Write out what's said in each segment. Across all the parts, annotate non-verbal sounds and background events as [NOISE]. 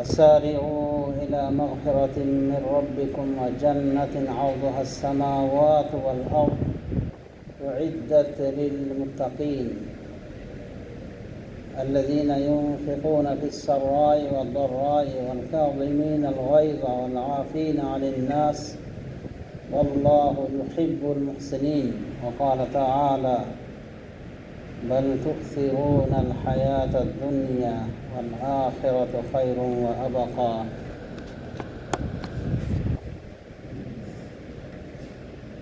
وسارعوا إلى مغفرة من ربكم وجنة عرضها السماوات والأرض أعدت للمتقين الذين ينفقون في السراء والضراء والكاظمين الغيظ والعافين عن الناس والله يحب المحسنين وقال تعالى بل تؤثرون الحياة الدنيا والآخرة خير وأبقى.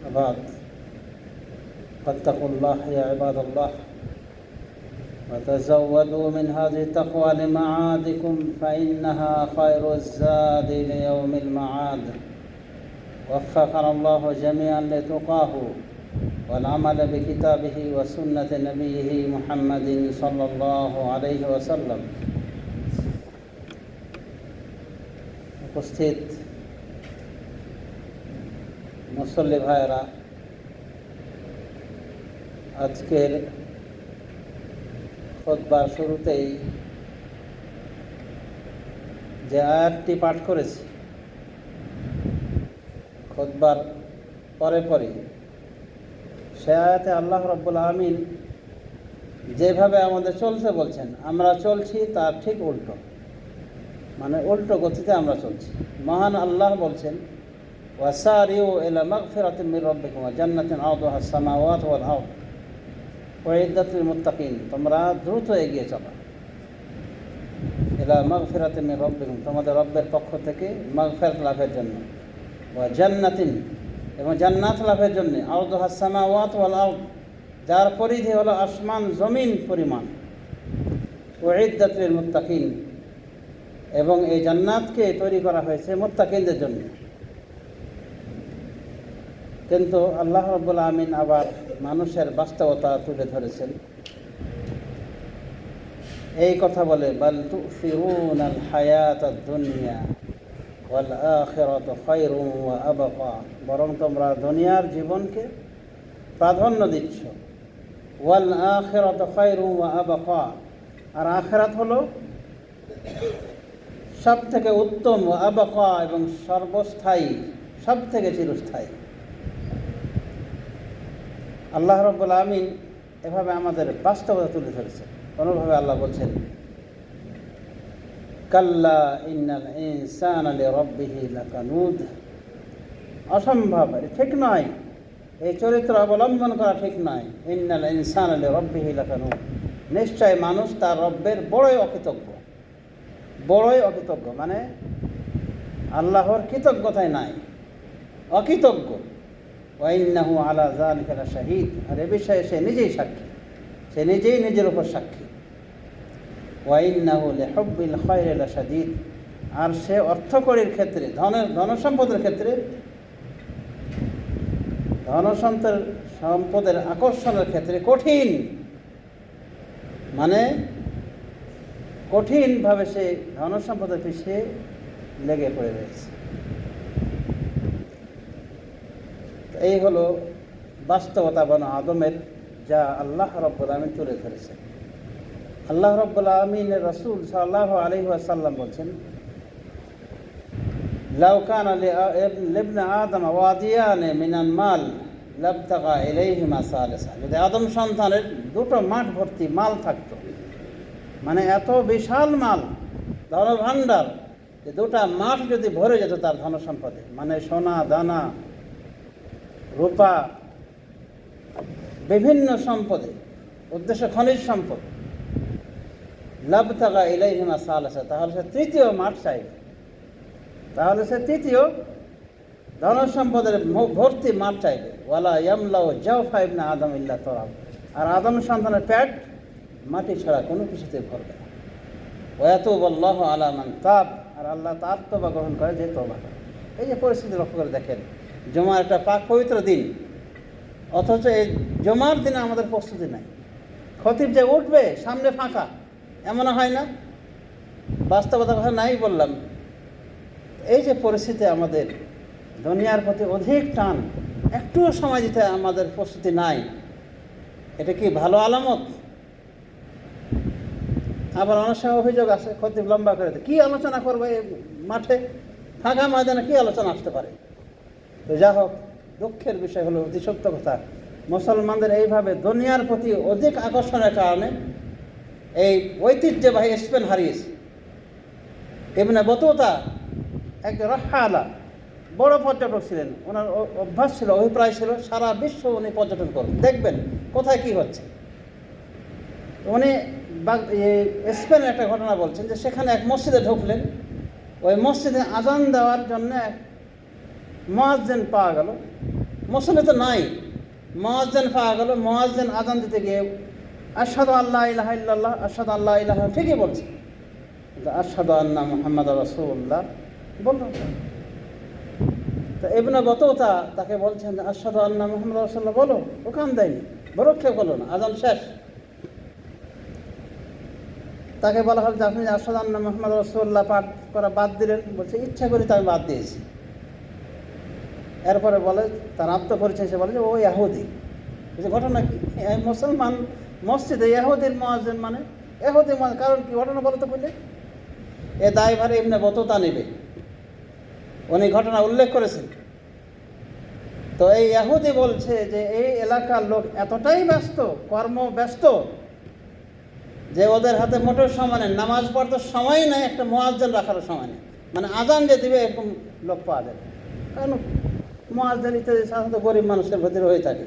وبعد فاتقوا الله يا عباد الله وتزودوا من هذه التقوى لمعادكم فإنها خير الزاد ليوم المعاد. وفقنا الله جميعا لتقاه. والعمل بكتابه وسنة نبيه محمد صلى الله عليه وسلم উপস্থিত মুসল্লি ভাইয়েরা আজকের খোদবার শুরুতেই যে আয়াতটি পাঠ করেছি খোদবার পরে পরে সে আয়াতে আল্লাহ রব্বুল আমিন যেভাবে আমাদের চলতে বলছেন, আমরা চলছি তার ঠিক উল্টো। মানে উল্টো গতিতে আমরা চলছি। মহান আল্লাহ বলছেন, ওয়াসারিউ এলা মাগফিরাতিন মির রাব্বিকুম জান্নাতিন আরদুহা সামাওয়াত ওয়াল আরদ। ওয়াইদাতুল মুত্তাকিন, তোমরা দ্রুত এগিয়ে চলো। এলা মাগফিরাতিন মির রাব্বিকুম, তোমাদের রব্বের পক্ষ থেকে মাগফিরাত লাভের জন্য। ওয়া জান্নাতিন এবং জান্নাত লাভের জন্য আউদ হাসামা ওয়াত ওয়াল আউদ যার পরিধি হলো আসমান, জমিন পরিমাণ। ওয়েদাতুল মুত্তাকিন, এবং এই জান্নাতকে তৈরি করা হয়েছে মুত্তাকিনদের জন্য। কিন্তু আল্লাহ রব্বুল আমিন আবার মানুষের বাস্তবতা তুলে ধরেছেন। এই কথা বলে, বাল তুফিরুন আল হায়াত দুনিয়া। বরং তোমরা দুনিয়ার জীবনকে প্রাধান্য দিচ্ছ। ওয়াল আখেরত খৈরু আবকা। আর আখেরাত হলো সব থেকে উত্তম আবকা এবং সর্বস্থায়ী সব থেকে চিরস্থায়ী। আল্লাহ রব্বুল আমিন এভাবে আমাদের বাস্তবতা তুলে ধরেছে কোনোভাবে আল্লাহ বলছেন কাল্লা ইন্নাল ইনসান আলী রব্বিহি লাকানুদ। অসম্ভব ঠিক নয়। এই চরিত্র অবলম্বন করা ঠিক নয়। ইন্নাল ইনসান আলী রব্বিহি লাকানুদ। নিশ্চয় মানুষ তার রব্বের বড়ই অকৃতজ্ঞ। বড়ই অকৃতজ্ঞ মানে আল্লাহর কৃতজ্ঞতায় নাই। অকৃতজ্ঞ। ওয়াইন্নাহু আলা জালিকা শাহিদ আর এ বিষয়ে সে নিজেই সাক্ষী। সে নিজেই নিজের উপর সাক্ষী। ওয়াইন্নাহু লেহব্বিল খয়রেল সাদিদ আর সে অর্থকরীর ক্ষেত্রে ধনের ধনসম্পদের ক্ষেত্রে ধনসম্পদের, সম্পদের আকর্ষণের ক্ষেত্রে কঠিন। মানে কঠিনভাবে সে ধনসম্পদের পিছিয়ে লেগে পড়ে রয়েছে। এই হলো বাস্তবতা বন আদমের, যা আল্লাহ রব্বুল আলমিন তুলে ধরেছেন। আল্লাহ রব্বুল আলমিনের রসুল সাল্লাহ আলহি আসাল্লাম বলছেন লাউকান লেবনে আদম ওয়াদিয়ানে মিনান মাল লাবতাকা এলেহি মাসালেসা যদি আদম সন্তানের দুটো মাঠ ভর্তি মাল থাকতো মানে এত বিশাল মাল, ধনভাণ্ডার, যে দুটা মাঠ যদি ভরে যেত তার ধন সম্পদে মানে সোনা, দানা, রূপা, বিভিন্ন সম্পদে, উদ্দেশ্য খনিজ সম্পদ লাভ থাকা ইলাইহিমা সাল আছে তাহলে সে তৃতীয় মাঠ চাইবে। তাহলে সে তৃতীয় ধন সম্পদের ভর্তি মাঠ চাইবে। ওয়ালা ইয়ামলাও জাও ফাইব না আদম ইল্লা তরাব। আর আদম সন্তানের প্যাট মাটি ছাড়া কোনো কিছুতে ভরবে না। ওয়াতুব আল্লাহ আলামান তাব। আর আল্লাহ তার তোবা গ্রহণ করে যে তোবা এই যে পরিস্থিতি লক্ষ্য করে দেখেন, জমার একটা পাক পবিত্র দিন। অথচ এই জমার দিনে আমাদের প্রস্তুতি নাই। খতিব যে উঠবে, সামনে ফাঁকা। এমন হয় না। বাস্তবতা কথা নাই বললাম। এই যে পরিস্থিতি আমাদের, দুনিয়ার প্রতি অধিক টান একটুও সময় দিতে আমাদের প্রস্তুতি নাই। এটা কি ভালো আলামত? আবার অনেক সময় অভিযোগ আছে খতিব লম্বা করে। কি আলোচনা করবে এই মাঠে? ফাঁকা ময়দানে কি আলোচনা আসতে পারে? তো যা হোক, দুঃখের বিষয় হলো অতি সত্য কথা। মুসলমানদের এইভাবে দুনিয়ার প্রতি অধিক আকর্ষণের কারণে এই ঐতিহ্যবাহী স্পেন হারিয়েছে এমনি বতুতা এক রাহালা, বড় পর্যটক ছিলেন। ওনার অভ্যাস ছিল, অভিপ্রায় ছিল, সারা বিশ্ব উনি পর্যটন করবেন দেখবেন কোথায় কি হচ্ছে। উনি স্পেনের একটা ঘটনা বলছেন যে সেখানে এক মসজিদে ঢুকলেন। ওই মসজিদে আজান দেওয়ার জন্য মোয়াজ্জেন পাওয়া গেল। মসজিদে তো নাই। মোয়াজ্জেন পাওয়া গেল। মোয়াজ্জেন আজান দিতে গিয়ে আসাদ আল্লাহ ইলাহ ইল্লাল্লাহ আসাদ আল্লাহ ইলাহ, ঠিকই বলছে। কিন্তু আসাদ আন্না মোহাম্মদ রসুল্লাহ বলল। তো এবনে বততা তাকে বলছেন আসাদ আন্না মোহাম্মদ রসুল্লাহ বলো ও কান দেয়নি বরক্ষে বলো না, আজান শেষ। তাকে বলা হল যে, আপনি আসাদ আন্না মোহাম্মদ রসুল্লাহ পাঠ করা বাদ দিলেন, বলছে, ইচ্ছা করি তো আমি বাদ দিয়েছি। এরপরে বলে, তার আত্মপরিচয় সে বলে যে, ও ইয়াহুদি। ঘটনা কি? মুসলমান মসজিদে ইয়াহুদির মহাজন মানে? এহুদি মহাজন, কারণ কি? ঘটনা বলো তো বললে এ দায়ভারে এমনি বততা নেবে। উনি ঘটনা উল্লেখ করেছেন। তো এই এহুদি বলছে যে, এই এলাকার লোক এতটাই ব্যস্ত, কর্ম ব্যস্ত, যে ওদের হাতে মোটর সময় নেই। নামাজ পড়তে সময় নেই, একটা মোয়াজ্জেন রাখার সময় নেই। মানে আজান যে দিবে, এরকম লোক পাওয়া যাবে কারণ মোয়াজ্জেন ইত্যাদি সাধারণত গরিব মানুষের ভেতরে হয়ে থাকে।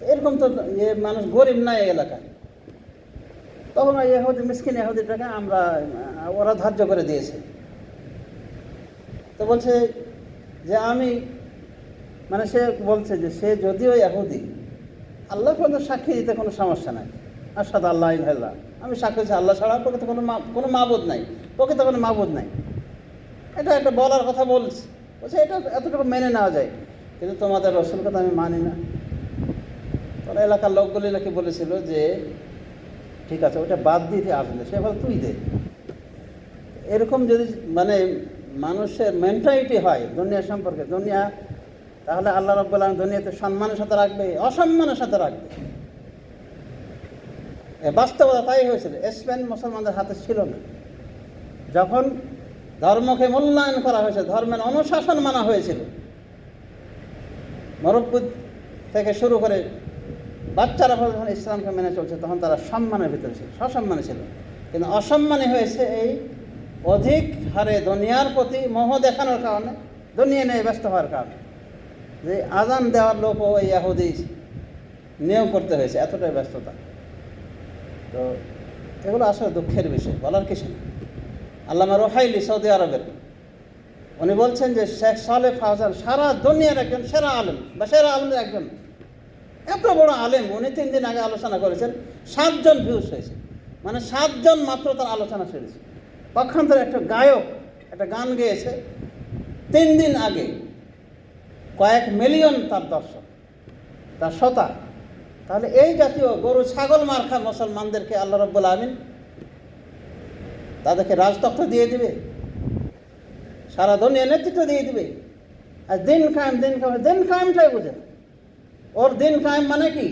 এরকম তো ইয়ে মানুষ গরিব নাই এই এলাকায়। তখন এহুদি মিসকিন এহুদিটাকে আমরা, ওরা ধার্য করে দিয়েছে। তো বলছে যে আমি মানে সে বলছে যে সে যদিও এহুদি আল্লাহ পর্যন্ত সাক্ষী দিতে কোনো সমস্যা নাই। আর আসাদ আল্লাহ ইল্লাল্লাহ। আমি সাক্ষী দিচ্ছি আল্লাহ ছাড়া প্রকৃত কোনো মা- কোনো মাবুদ নাই। প্রকৃত কোনো মাবুদ নাই। এটা একটা বলার কথা বলছি। বলছে এটা এতটুকু মেনে নেওয়া যায়। কিন্তু তোমাদের রসুলকে কথা আমি মানি না। তোরা এলাকার লোকগুলি নাকি বলেছিল যে, ঠিক আছে ওটা বাদ দিতে আসলে সে বলে, তুই দে। এরকম যদি মানে মানুষের মেন্টালিটি হয় দুনিয়া সম্পর্কে, দুনিয়া, তাহলে আল্লাহ রব্বুল দুনিয়াতে সম্মানের সাথে রাখবে, অসম্মানের সাথে রাখবে। বাস্তবতা তাই হয়েছিল, স্পেন মুসলমানদের হাতে ছিল না। যখন ধর্মকে মূল্যায়ন করা হয়েছে, ধর্মের অনুশাসন মানা হয়েছিল মরব্বুদ থেকে শুরু করে বাচ্চারা যখন ইসলামকে মেনে চলছে, তখন তারা সম্মানের ভিতরে ছিল, সসম্মানে ছিল। কিন্তু অসম্মানে হয়েছে এই অধিক হারে দুনিয়ার প্রতি মোহ দেখানোর কারণে, দুনিয়া নিয়ে ব্যস্ত হওয়ার কারণে। যে আজান দেওয়ার লোক ওই ইয়াহুদি নিয়োগ করতে হয়েছে, এতটাই ব্যস্ততা। তো এগুলো আসলে দুঃখের বিষয়, বলার কিছু না আল্লামা রোহাইলি সৌদি আরবের, উনি বলছেন যে শেখ সালে ফাহজান সারা দুনিয়ার একজন সেরা আলম, বা সেরা আলেমের একজন। এত বড় আলেম, উনি তিন দিন আগে আলোচনা করেছেন, সাতজন ভিউজ হয়েছে। মানে সাতজন মাত্র তার আলোচনা ছেড়েছে। পক্ষান্তরে একটা গায়ক একটা গান গেয়েছে, তিন দিন আগে কয়েক মিলিয়ন তার দর্শক, তার শ্রোতা। তাহলে এই জাতীয় গরু ছাগল মার্খা মুসলমানদেরকে আল্লাহ রব্বুল আমিন তাদেরকে রাজতক্ত দিয়ে দিবে, সারা দুনিয়া নেতৃত্ব দিয়ে দিবে। আর দিন কায়েম দিন কায়েম, দিন কায়েমটাই বুঝে। ওর দিন কায়েম মানে কি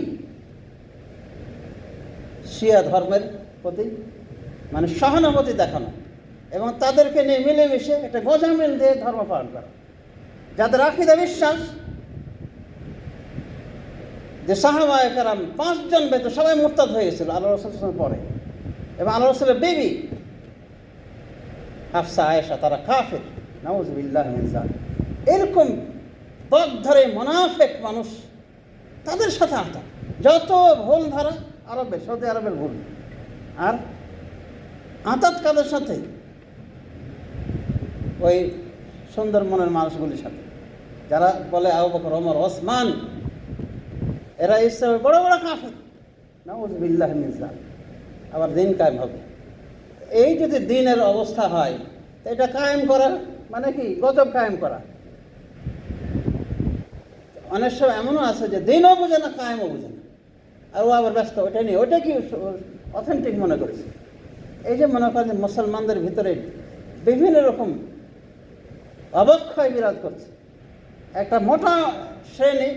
শিয়া ধর্মের প্রতি মানে সহানুভূতি দেখানো এবং তাদেরকে নিয়ে মিলেমিশে একটা গোজামিল দিয়ে ধর্ম পালন করা যাদের আকিদা বিশ্বাস যে সাহাবায় কারাম পাঁচজন বেত সবাই মোরতাদ হয়ে গেছিল আল্লাহ রসুল পরে এবং আল্লাহ রসুলের বেবি হাফসা আয়েশা তারা কাফের নাউজবিল্লাহ এরকম পথ ধরে মোনাফেক মানুষ তাদের সাথে আটা যত ভুল ধারা, আরবের, সৌদি আরবের ভুল। আর আতাত কাদের সাথে? ওই সুন্দর মনের মানুষগুলির সাথে। যারা বলে আবু বকর, ওমর, ওসমান, এরা ইসলামের বড় বড় কাফের। নাউজবিল্লাহ মিজান আবার দিন কায়েম হবে। এই যদি দিনের অবস্থা হয় এটা কায়েম করা মানে কি? গজব কায়েম করা। অনেক সময় এমনও আছে যে দিনও বোঝে না, কায়েমও বোঝে না। আর ও আবার ব্যস্ত ওটা নিয়ে ওটা কি অথেন্টিক মনে করেছে? এই যে মনে করেন মুসলমানদের ভিতরে বিভিন্ন রকম অবক্ষয় বিরাজ করছে। একটা মোটা শ্রেণি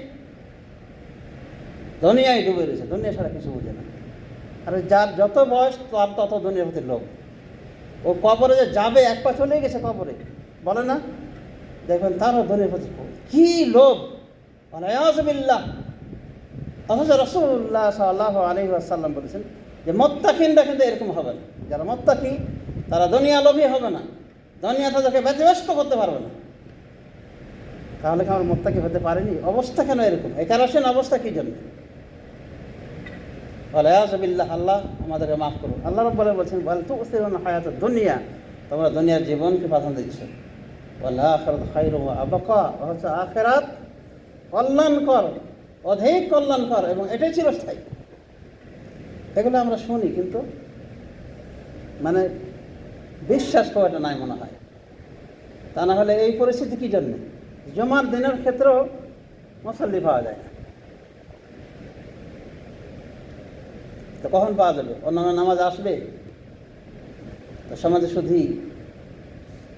দুনিয়ায় ডুবে রয়েছে, দুনিয়া ছাড়া কিছু বোঝে না। আর যার যত বয়স, তার তত দুনিয়ার প্রতি লোক ও কবরে যে যাবে, এক পা চলে গেছে কবরে, বলে না? দেখবেন তারও দুনিয়ার প্রতি। কি লোভ! আলায়াজবিল্লাহ অথচ রসুল্লাহ সাল্লাহ আলী আসাল্লাম বলেছেন যে, মত্তাকিনরা কিন্তু এরকম হবে না। যারা মত্তাকি, তারা দুনিয়া লোভী হবে না। দুনিয়া তাদেরকে ব্যতিব্যস্ত করতে পারবে না। তাহলে কি আমার মোত্তাকি হতে পারেনি? অবস্থা কেন এরকম? এই কারণ অবস্থা কী জন্য? আলায়াজবিল্লাহ আল্লাহ আমাদেরকে মাফ করুন। আল্লাহ রব্বালে বলছেন বল তো হায়াত দুনিয়া। তোমরা দুনিয়ার জীবনকে প্রাধান্য দিচ্ছ বলে আখরাত খাইর আবকা। হচ্ছে আখেরাত কল্যাণকর অধিক কল্যাণকর এবং এটাই চিরস্থায়ী এগুলো আমরা শুনি, কিন্তু মানে বিশ্বাস করাটা নাই মনে হয়। তা না হলে এই পরিস্থিতি কী জন্যে? জমার দিনের ক্ষেত্রেও মসল্লি পাওয়া যায় না। তো কখন পাওয়া যাবে? অন্যান্য নামাজ আসবে? তো সমাজে শুধু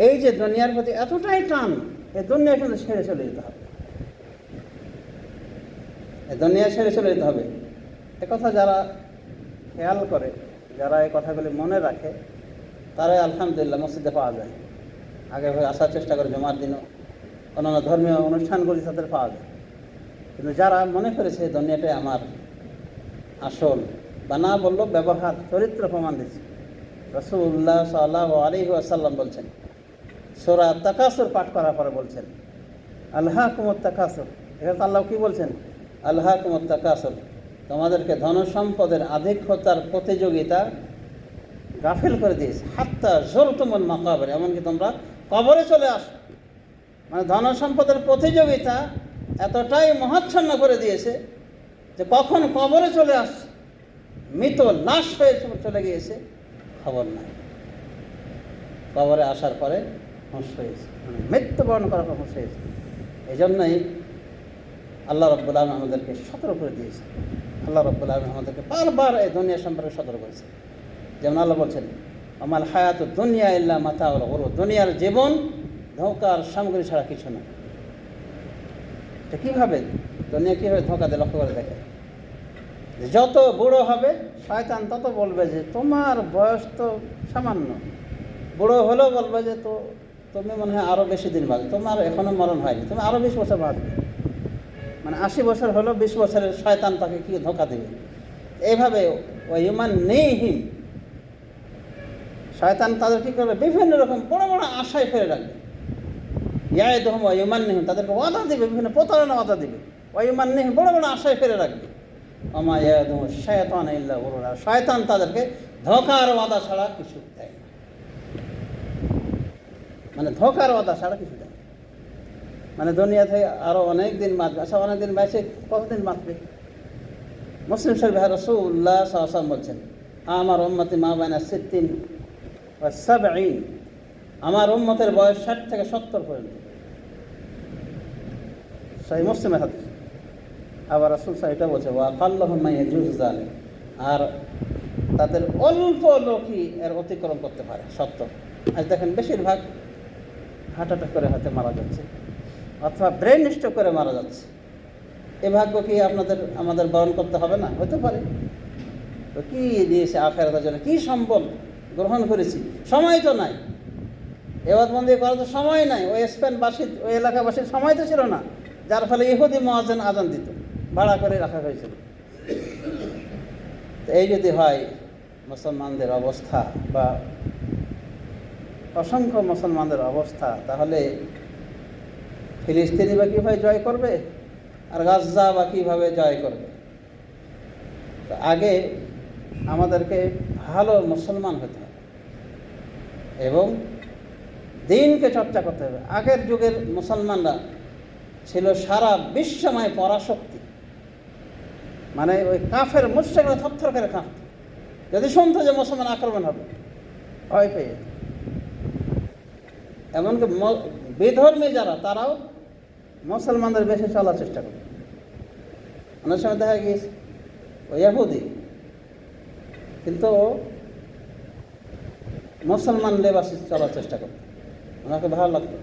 এই যে দুনিয়ার প্রতি এতটাই টান, এই দুনিয়া কিন্তু ছেড়ে চলে যেতে হবে। দুনিয়া ছেড়ে চলে যেতে হবে। কথা যারা খেয়াল করে, যারা এই কথাগুলি মনে রাখে, তারাই আলহামদুলিল্লাহ মসজিদে পাওয়া যায়। আগে ভাবে আসার চেষ্টা করে জমার দিনও, অন্যান্য ধর্মীয় অনুষ্ঠানগুলি তাদের পাওয়া যায়। কিন্তু যারা মনে করেছে দুনিয়াটাই আমার আসল বা না বলল ব্যবহার, চরিত্র প্রমাণ দিচ্ছে রসুল্লাহ সাল্লাহ আলী আসাল্লাম বলছেন, সোরা তাকাসুর পাঠ করার পরে বলছেন আল্লাহ কুমত তাকাসুর। এখানে আল্লাহ কী বলছেন? আল্লাহ কুমত তাকাসুর তোমাদেরকে ধন সম্পদের আধিক্যতার প্রতিযোগিতা গাফিল করে দিয়েছে। হাত্তা জোর তুমন মাকাবের, এমনকি তোমরা কবরে চলে আসো। মানে ধন সম্পদের প্রতিযোগিতা এতটাই মহাচ্ছন্ন করে দিয়েছে যে কখন কবরে চলে আসছে মৃত লাশ হয়ে চলে গিয়েছে, খবর নাই। কবরে আসার পরে হুঁশ হয়েছে। মানে মৃত্যুবরণ করার পর হুঁশ হয়েছে। এই জন্যই আল্লাহ রব্বুল আলম আমাদেরকে সতর্ক করে দিয়েছে। আল্লাহ রব্বুল আলম আমাদেরকে বারবার এই দুনিয়া সম্পর্কে সতর্ক করেছে। যেমন আল্লাহ বলছেন আমার হায়াত দুনিয়া ইল্লা মাথা হলো ওর দুনিয়ার জীবন, ধোকার সামগ্রী ছাড়া কিছু না। এটা কীভাবে? দুনিয়া কীভাবে ধোকা দিয়ে লক্ষ্য করে দেখে? যত বুড়ো হবে, শয়তান তত বলবে যে, তোমার বয়স তো সামান্য। বুড়ো হলেও বলবে যে, তো, তুমি মনে হয় আরও বেশি দিন বাঁচবে। তোমার এখনও মরণ হয়নি। তুমি আরও বেশি বছর বাঁচবে। মানে আশি বছর হলেও বিশ বছরের শয়তান তাকে কি ধোকা দেবে? এইভাবে ওই ইমান নেইহীন শয়তান তাদের কী করবে? বিভিন্ন রকম বড় বড় আশায় ফেলে রাখবে। ইয়ায় দহম ইমান নেহীন তাদেরকে ওয়াদা দেবে, বিভিন্ন প্রতারণা ওয়াদা দেবে। ওইমান নেহীন বড় বড় আশায় ফেলে রাখবে। আমা ইয়াদুম শয়তান ইল্লা গুরুরা শয়তান তাদেরকে ধোকার ওয়াদা ছাড়া কিছু দেয় মানে ধোকার ওয়াদা ছাড়া কিছু দেয়। মানে দুনিয়া থেকে আরও অনেক দিন বাঁচবে। আচ্ছা অনেক দিন বেঁচে, কতদিন বাঁচবে? মুসলিম শরীফ রসুল্লাহ সাহসাম বলছেন, আমার উম্মতি মা বাইনা সিদ্দিন আমার উম্মতের বয়স ষাট থেকে সত্তর পর্যন্ত। সেই মুসলিমের হাতে আবার রাসুল সাহেব এটা বলছে, ওয়া কাল্লাহমাইয়া জুজ জালে আর তাদের অল্প লোকই এর অতিক্রম করতে পারে সত্য আজ দেখেন, বেশিরভাগ হার্ট করে হাতে মারা যাচ্ছে। অথবা ব্রেন স্ট্রোক করে মারা যাচ্ছে। এ ভাগ্য কি আপনাদের, আমাদের বরণ করতে হবে না? হতে পারে। তো কী দিয়েছে আখেরাতের জন্য? কী সম্বল? গ্রহণ করেছি। সময় তো নাই। এবার বন্দি করার তো সময় নাই। ওই স্পেনবাসী, ওই এলাকাবাসীর সময় তো ছিল না। যার ফলে ইহুদি মহাজন আজান দিত। ভাড়া করে রাখা হয়েছিল। এই যদি হয়, মুসলমানদের অবস্থা বা অসংখ্য মুসলমানদের অবস্থা, তাহলে ফিলিস্তিনি বা কীভাবে জয় করবে? আর গাজা বা কীভাবে জয় করবে? আগে আমাদেরকে ভালো মুসলমান হতে হবে। এবং দিনকে চর্চা করতে হবে। আগের যুগের মুসলমানরা ছিল সারা বিশ্বময় পরাশক্তি। মানে ওই কাফের মুশ্রেকরা থরথর করে কাঁপত। যদি শুনতো যে মুসলমান আক্রমণ হবে, ভয় পেয়ে। এমনকি বেধর্মী যারা, তারাও মুসলমানদের বেশি চলার চেষ্টা করে অনেক সময় দেখা গিয়েছে ওই ইহুদি, কিন্তু মুসলমান লেবাসে চলার চেষ্টা করত। ওনাকে ভালো লাগতো,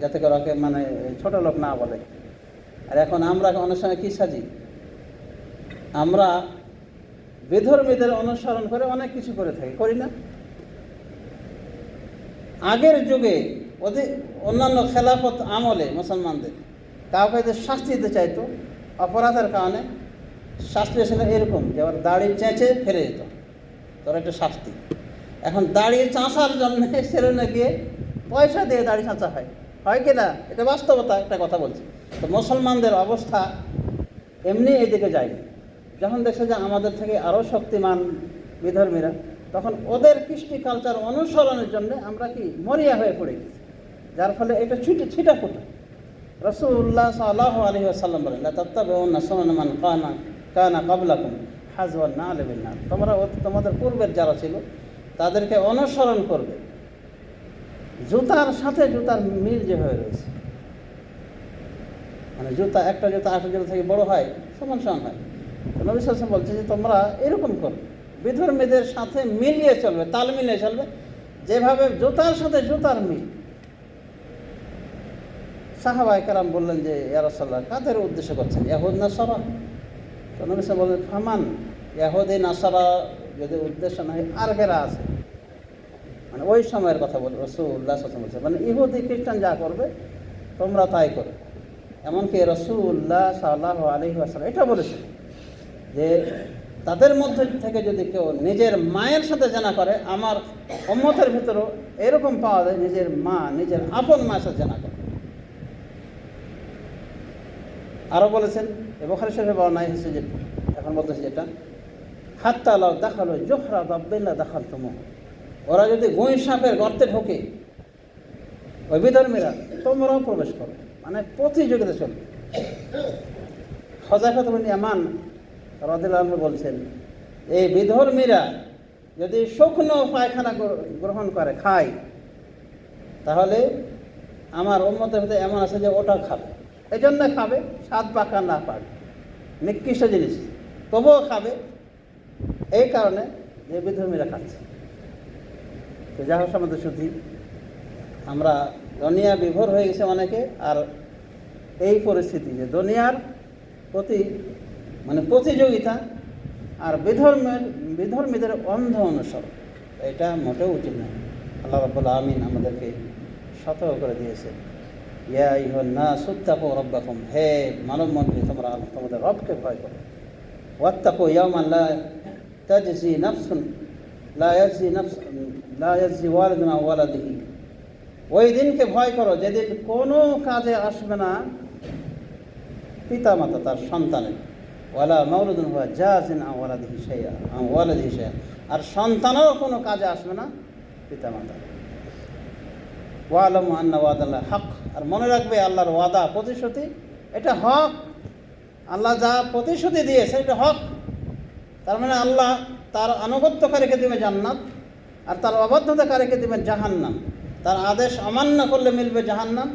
যাতে করে ওকে মানে ছোট লোক না বলে। আর এখন আমরা অনেক সময় কী সাজি? আমরা বিধর্মীদের অনুসরণ করে অনেক কিছু করে থাকি, করি না? আগের যুগে ওদের অন্যান্য খেলাফত আমলে মুসলমানদের কাউকে যদি শাস্তি দিতে চাইতো, অপরাধের কারণে শাস্তি ছিল এরকম যে ওর দাড়ি চেঁচে ফেলে যেত তোর একটা শাস্তি। এখন দাড়ি চাঁচার জন্য [LAUGHS] সেলুনে গিয়ে পয়সা দিয়ে দাড়ি চাঁচা হয়। হয় কি না? এটা বাস্তবতা, একটা কথা বলছি। তো মুসলমানদের অবস্থা এমনি এদিকে যায়নি। যখন দেখছে যে আমাদের থেকে আরও শক্তিমান বিধর্মীরা, তখন ওদের কৃষ্টি কালচার অনুসরণের জন্য আমরা কি মরিয়া হয়ে পড়ে গেছি। যার ফলে এটা ছুটে ছিটা ফুটা রসুল্লাহ সাল্লাহ আলহি আসাল্লাম বলেন তত্ত্বাবেউন্না সোনান কানা কানা কাবলাকুম হাজওয়ান না আলবিন না তোমরা তোমাদের পূর্বের যারা ছিল, তাদেরকে অনুসরণ করবে। জুতার সাথে জুতার মিল যেভাবে রয়েছে মানে জুতা, একটা জুতা আরেকটা জুতা থেকে বড় হয়, সমান সমান হয়। নবী সাল্লাম বলছে যে, তোমরা এরকম করো, বিধর্মীদের সাথে মিলিয়ে চলবে, তাল মিলিয়ে চলবে, যেভাবে জুতার সাথে জুতার মিল সাহাবাই কারাম বললেন যে ইয়ারসাল্লাহ কাদের উদ্দেশ্য করছেন? ইয়াহুদ, নাসারা? তো নবী বললেন, ফামান, ইয়াহুদি, নাসারা যদি উদ্দেশ্য নয় আর কেরা আছে? মানে ওই সময়ের কথা বলে রসুল্লাহ বলছে মানে ইহুদি, খ্রিস্টান যা করবে, তোমরা তাই করো। এমনকি রসুল্লাহ সাল্লাহ আলহি আসালাম এটা বলেছে যে, তাদের মধ্যে থেকে যদি কেউ নিজের মায়ের সাথে জানা করে, আমার অম্মতের ভিতরেও এরকম পাওয়া যায়, নিজের মা, নিজের আপন মায়ের সাথে জানা করে। আরও বলেছেন বখারি শরীফে বর্ণাই হয়েছে যে এখন বলতেছে যেটা, হাত্তা আলাও দেখাল জোহরা দাব্বিল্লা দেখাল তুমো ওরা যদি গুঁই সাপের গর্তে ঢোকে, ওই বিধর্মীরা তোমরাও প্রবেশ করো মানে প্রতিযোগিতা চলবে। হজাফত এমান রদিল্লাহ বলছেন, এই বিধর্মীরা যদি শুকনো পায়খানা গ্রহণ করে, খায়, তাহলে আমার উন্মতের ভিতরে এমন আছে যে ওটা খাবে। এই জন্য খাবে, স্বাদ পাকা না পাক। নিকৃষ্ট জিনিস। তবুও খাবে। এই কারণে যে বিধর্মীরা খাচ্ছে। তো যা হোক আমাদের শুধু আমরা দুনিয়া বিভোর হয়ে গেছে অনেকে, আর এই পরিস্থিতি যে দুনিয়ার প্রতি মানে প্রতিযোগিতা আর বিধর্মের, বিধর্মীদের অন্ধ অনুসরণ, এটা মোটেও উচিত নয়। আল্লাহ রব্বুল আমিন আমাদেরকে সতর্ক করে দিয়েছে ইয়া ইহন না সুত্তাকো রব্বাকুম। হে মানব মন্ত্রী তোমরা তোমাদের রবকে ভয় করো। ওয়াত্তাকো ইয়ামান লা তাজজি নাফসুন, লা ইয়াজজি নাফস, লা ইয়াজজি ওয়ালিদুন ওই দিনকে ভয় করো, যেদিন কোনো কাজে আসবে না পিতামাতা তার সন্তানের। ওয়ালা হওয়া জাজিন আম ওয়ালাদিহি সেয়া আম ওয়ালাদিহি সেয়া আর সন্তানও কোনো কাজে আসবে না পিতামাতা ওয়ালাম আন্না ওয়াদাল্লাহ হক। আর মনে রাখবে আল্লাহর ওয়াদা প্রতিশ্রুতি, এটা হক। আল্লাহ যা প্রতিশ্রুতি দিয়েছে, এটা হক। তার মানে আল্লাহ তার আনুগত্যকারীকে দেবে জান্নাত, আর তার অবাধ্যতাকারীকে দেবেন জাহান্নাম। তার আদেশ অমান্য করলে মিলবে জাহান্নাম,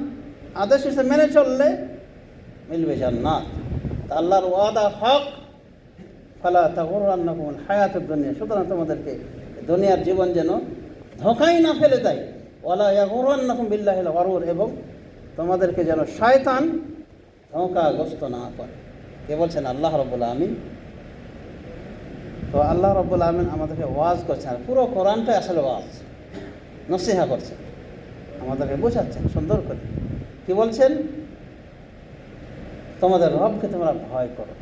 আদেশ হিসেবে মেনে চললে মিলবে জান্নাত। তা আল্লাহর ওয়াদা হক। ফালা তাগুরান্নাকুমুল হায়াতুদ দুনিয়া। সুতরাং তোমাদেরকে দুনিয়ার জীবন যেন ধোকাই না ফেলে দেয়। ওয়ালা বিল্লাহিল গরুর এবং তোমাদেরকে যেন শয়তান ধোঁকাগ্রস্ত না করে। কে বলছেন? আল্লাহ রব্বুল আমিন তো আল্লাহ রব্বুল আমিন আমাদেরকে ওয়াজ করছেন পুরো কোরআনটাই আসলে ওয়াজ। নসিহা করছেন। আমাদেরকে বোঝাচ্ছেন সুন্দর করে। কি বলছেন? তোমাদের রবকে তোমরা ভয় করো।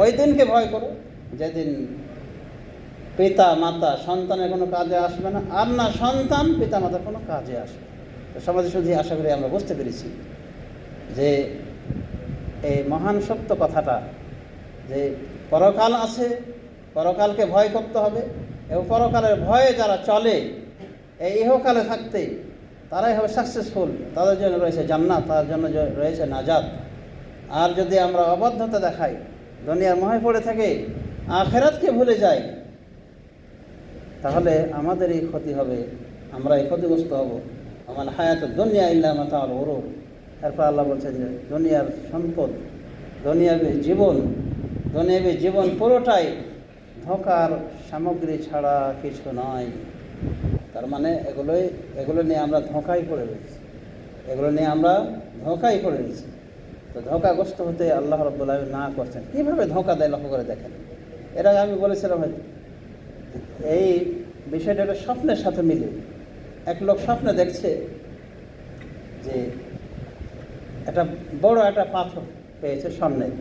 ওই দিনকে ভয় করো। যেদিন পিতা, মাতা, সন্তানের কোনো কাজে আসবে না। আর না সন্তান, পিতা মাতার কোনো কাজে আসবে তো সমাজে শুধু আশা করি আমরা বুঝতে পেরেছি যে এই মহান সত্য কথাটা যে পরকাল আছে, পরকালকে ভয় করতে হবে এবং পরকালের ভয়ে যারা চলে, এই ইহকালে থাকতে তারাই হবে সাকসেসফুল তাদের জন্য রয়েছে জান্নাত, তাদের জন্য রয়েছে নাজাদ আর যদি আমরা অবাধ্যতা দেখাই, দুনিয়ার মহে পড়ে থাকে, আখেরাতকে ভুলে যাই তাহলে আমাদের এই ক্ষতি হবে, আমরা এই ক্ষতিগ্রস্ত হব। আমার হায়াত দুনিয়া ইল্লা মাতাল ওরু এরপর আল্লাহ বলছেন যে, দুনিয়ার সম্পদ, দুনিয়াবী জীবন দুনিয়াবী জীবন পুরোটাই ধোকার সামগ্রী ছাড়া কিছু নয়। তার মানে এগুলোই, এগুলো নিয়ে আমরা ধোঁকায় করে রয়েছি। এগুলো নিয়ে আমরা ধোঁকায় করে রয়েছি। তো ধোঁকাগ্রস্ত হতে আল্লাহ রব্বুল্লাহ না করছেন। কীভাবে ধোঁকা দেয় লক্ষ্য করে দেখেন? আগে আমি বলেছিলাম হয়তো। এই বিষয়টা একটা স্বপ্নের সাথে মিলে। এক লোক স্বপ্ন দেখছে যে একটা বড় একটা পাথর পেয়েছে স্বর্ণের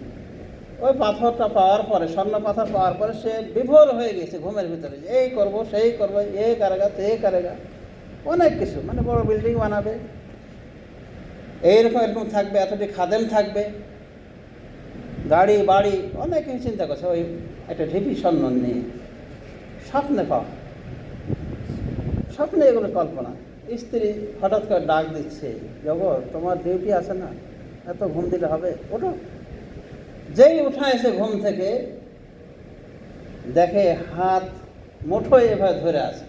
ওই পাথরটা পাওয়ার পরে, স্বর্ণ পাথর পাওয়ার পরে সে বিভোর হয়ে গেছে ঘুমের ভিতরে যে, এই করব, সেই করব, এ কারেগা, তে কারেগা। অনেক কিছু মানে বড় বিল্ডিং বানাবে। এইরকম, এরকম থাকবে, এতটি খাদেম থাকবে। গাড়ি, বাড়ি, অনেক কিছু চিন্তা করছে। ওই একটা ঢিপি স্বর্ণ নিয়ে। স্বপ্নে পাওয়া স্বপ্নে এগুলো কল্পনা। স্ত্রী হঠাৎ করে ডাক দিচ্ছে জগৎ তোমার ডিউটি আছে না? এত ঘুম দিলে হবে? ওঠো। যেই উঠায় ঘুম থেকে, দেখে হাত মুঠোয় এভাবে ধরে আছে।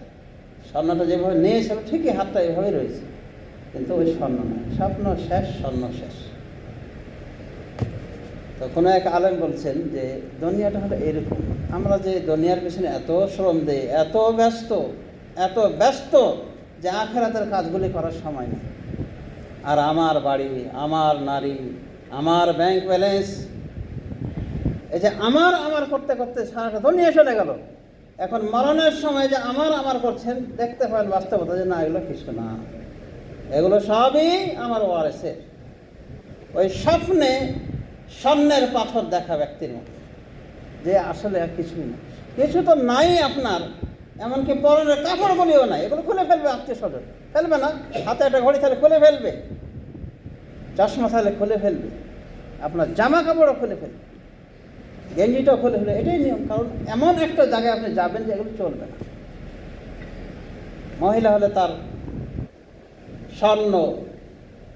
স্বর্ণটা যেভাবে নিয়েছিল ঠিকই হাতটা এভাবেই রয়েছে। কিন্তু ওই স্বর্ণ নয়, স্বপ্ন শেষ, স্বর্ণ শেষ। তো কোনো এক আলেম বলছেন যে, দুনিয়াটা হলো এরকম। আমরা যে দুনিয়ার পিছনে এত শ্রম দেই, এত ব্যস্ত এত ব্যস্ত যে আখেরাতের কাজগুলি করার সময় নেই। আর আমার বাড়ি, আমার নারী, আমার ব্যাংক ব্যালেন্স এই যে আমার আমার করতে করতে সারাটা দুনিয়া চলে গেল। এখন মরণের সময় যে আমার আমার করছেন, দেখতে পাবেন বাস্তবতা যে না, এগুলো কিছু না। এগুলো সবই আমার ওয়ারেসের। ওই স্বপ্নে স্বর্ণের পাথর দেখা ব্যক্তির মতো। যে আসলে আর কিছুই না। কিছু তো নাই আপনার। এমনকি পরনের কাপড় বলিও নাই। এগুলো খুলে ফেলবে আত্মীয় স্বজন। ফেলবে না। হাতে একটা ঘড়ি তাহলে খুলে ফেলবে। চশমা তাহলে খুলে ফেলবে। আপনার জামা কাপড়ও খুলে ফেলবে। গেঞ্জিটাও খুলে ফেলবে। এটাই নিয়ম। কারণ এমন একটা জায়গায় আপনি যাবেন যে এগুলো চলবে না। মহিলা হলে তার স্বর্ণ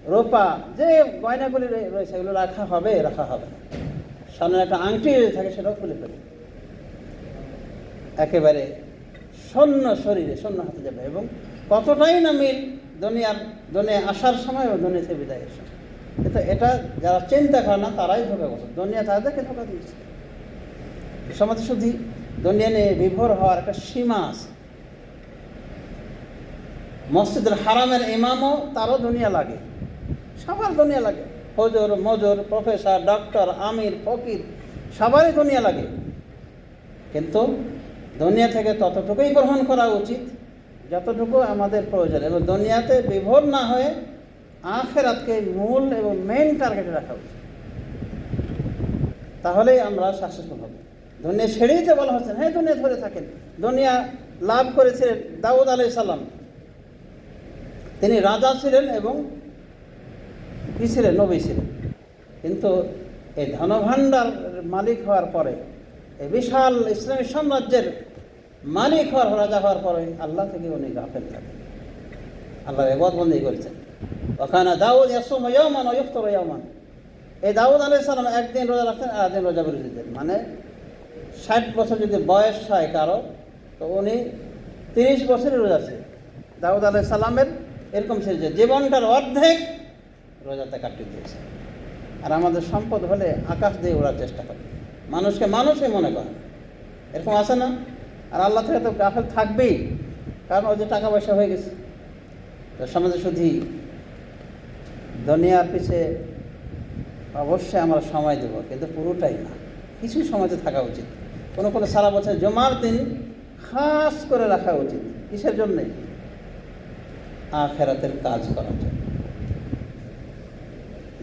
রূপা, যে গয়নাগুলি রয়ে- রয়েছে, এগুলো রাখা হবে রাখা হবে। সামনে একটা আংটি থাকে, সেটাও খুলে ফেলে। একেবারে শূন্য শরীরে শূন্য হাতে যাবে। এবং কতটাই না মিল দুনিয়ার, দুনিয়া আসার সময় এবং দুনিয়াতে বিদায়ের সময়। কিন্তু এটা যারা চিন্তা করে না, তারাই ধোকা করছে। দুনিয়া তাদেরকে ধোকা দিয়েছে সমাজে শুধু দুনিয়া নিয়ে বিভোর হওয়ার একটা সীমা আছে। মসজিদুল হারামের ইমামও তারও দুনিয়া লাগে। সবার দুনিয়া লাগে। হজর, মজর, প্রফেসর ডক্টর আমির, ফকির, সবারই দুনিয়া লাগে। কিন্তু দুনিয়া থেকে ততটুকুই গ্রহণ করা উচিত, যতটুকু আমাদের প্রয়োজন। এবং দুনিয়াতে বিভোর না হয়ে আখেরাতকে মূল এবং মেন টার্গেটে রাখা উচিত। তাহলেই আমরা সাকসেসফুল হব। দুনিয়া ছেড়েই তো বলা হচ্ছে হ্যাঁ দুনিয়া ধরে থাকেন। দুনিয়া লাভ করেছিলেন দাউদ আলাই সাল্লাম তিনি রাজা ছিলেন এবং কী ছিলেন নবী ছিলেন। কিন্তু এই ধনভাণ্ডার মালিক হওয়ার পরে, এই বিশাল ইসলামী সাম্রাজ্যের মালিক হওয়ার, রাজা হওয়ার পরে আল্লাহ থেকে উনি গাফেল থাকেন। আল্লাহ এবাদ বন্দি করেছেন। ওখানে দাউদ ইয়াসুম ইয়ামান ইফতর ইয়ামান এই দাউদ আলাই সালাম একদিন রোজা রাখতেন আর একদিন রোজা বেরো দিতেন মানে ষাট বছর যদি বয়স হয় কারও, তো উনি তিরিশ বছরই রোজা ছিল দাউদ আলাই সালামের এরকম ছিল যে জীবনটার অর্ধেক রোজাতে কাটিয়ে দিয়েছে। আর আমাদের সম্পদ হলে আকাশ দিয়ে ওড়ার চেষ্টা করে। মানুষকে মানুষই মনে করে। এরকম আছে না? আর আল্লাহ থেকে তো গাফেল থাকবেই। কারণ ওই যে টাকা পয়সা হয়ে গেছে। তো সমাজে শুধু দুনিয়ার পিছে অবশ্যই আমরা সময় দেবো, কিন্তু পুরোটাই না। কিছু সময়তে থাকা উচিত। কোনো কোনো সারা বছর জমার দিন খাস করে রাখা উচিত। কিসের জন্যে? আখেরাতের কাজ করার জন্য।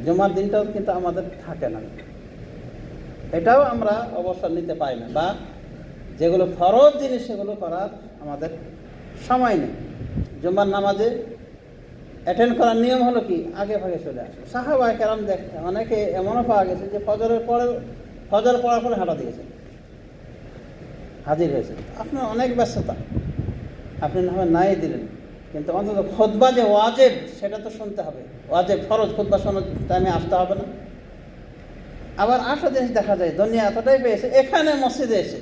জমার দিনটাও কিন্তু আমাদের থাকে না। এটাও আমরা অবসর নিতে পারি না বা যেগুলো ফরজ জিনিস সেগুলো করার আমাদের সময় নেই। জুম্মার নামাজে অ্যাটেন্ড করার নিয়ম হলো কি? আগে ভাগে চলে আসে। সাহাবায় কেরাম দেখতে অনেকে এমনও পাওয়া গেছে যে ফজরের পরে ফজর পড়ার পরে হাঁটা দিয়েছে হাজির হয়েছে। আপনার অনেক ব্যস্ততা। আপনি না নাই দিলেন। কিন্তু অন্তত খোদবা যে ওয়াজেব, সেটা তো শুনতে হবে। ওয়াজেব ফরজ, খোদবা শোনার টাইমে আসতে হবে না। আবার আরেকটা জিনিস দেখা যায়, দুনিয়া এতটাই পেয়েছে এখানে মসজিদে এসে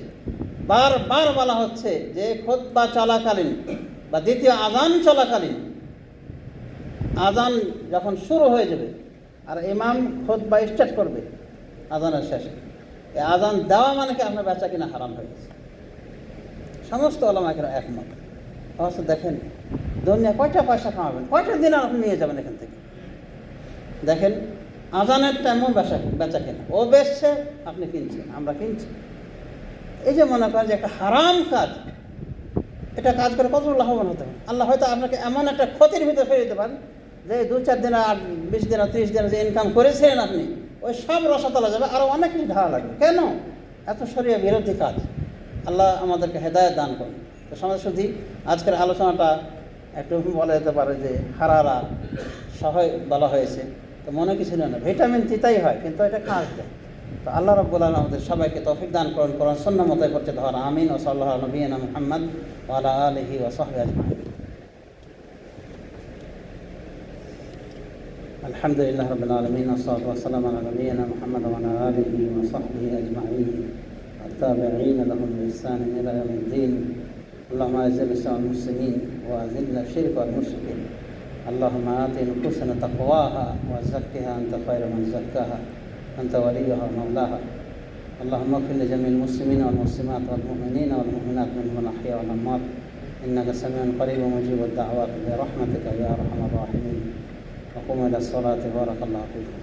বারবার বলা হচ্ছে যে খোদবা চলাকালীন বা দ্বিতীয় আজান চলাকালীন। আজান যখন শুরু হয়ে যাবে, আর ইমাম খোদবা স্টার্ট করবে আজানের শেষে। এই আজান দেওয়া মানে কি আপনার বেচা কিনা হারাম হয়ে গেছে? সমস্ত ওলামাকেরা একমত। অবশ্য দেখেন দুনিয়া কয়টা পয়সা কামাবেন কয়টা দিন আপনি নিয়ে যাবেন এখান থেকে? দেখেন, আজানের টাইমও বেচা বেচা কেনা। ও বেচছে, আপনি কিনছেন, আমরা কিনছি। এই যে মনে করেন যে একটা হারাম কাজ, এটা কাজ করে কত লাভবান হতে পারে আল্লাহ হয়তো আপনাকে এমন একটা ক্ষতির ভিতরে ফেলে দিতে পারেন যে দু চার দিন আর বিশ দিন আর ত্রিশ দিন যে ইনকাম করেছিলেন আপনি, ওই সব রসাতলা যাবে আরও অনেক কিছু ঢালা লাগবে। কেন? এত সরিয়ে বিরোধী কাজ। আল্লাহ আমাদেরকে হেদায়ত দান করুন। তো সমাজ শুধু আজকের আলোচনাটা একটু বলা যেতে পারে যে হারারা সহ বলা হয়েছে তো মনে কিছু না ভিটামিন তিতাই হয় কিন্তু এটা কাজ দেয় তো আল্লাহ রব্বুল আলম আমাদের সবাইকে তৌফিক দান করুন করুন সন্ন্য মতো করছে ধর আমিন ও সাল্লাহ নবীন মোহাম্মদ ওয়ালা আলহি ও সাহবে আজমাইন الحمد لله رب العالمين والصلاة والسلام على نبينا محمد وعلى آله وصحبه أجمعين التابعين لهم بإحسان إلى يوم الدين اللهم أعز الإسلام والمسلمين وأذل الشرك والمشركين. اللهم آت نفوسنا تقواها وزكها أنت خير من زكاها. أنت وليها ومولاها. اللهم اغفر لجميع المسلمين والمسلمات والمؤمنين والمؤمنات منهم الأحياء والأموات. إنك سميع قريب مجيب الدعوات. برحمتك يا أرحم الراحمين. وقوموا إلى الصلاة. بارك الله فيكم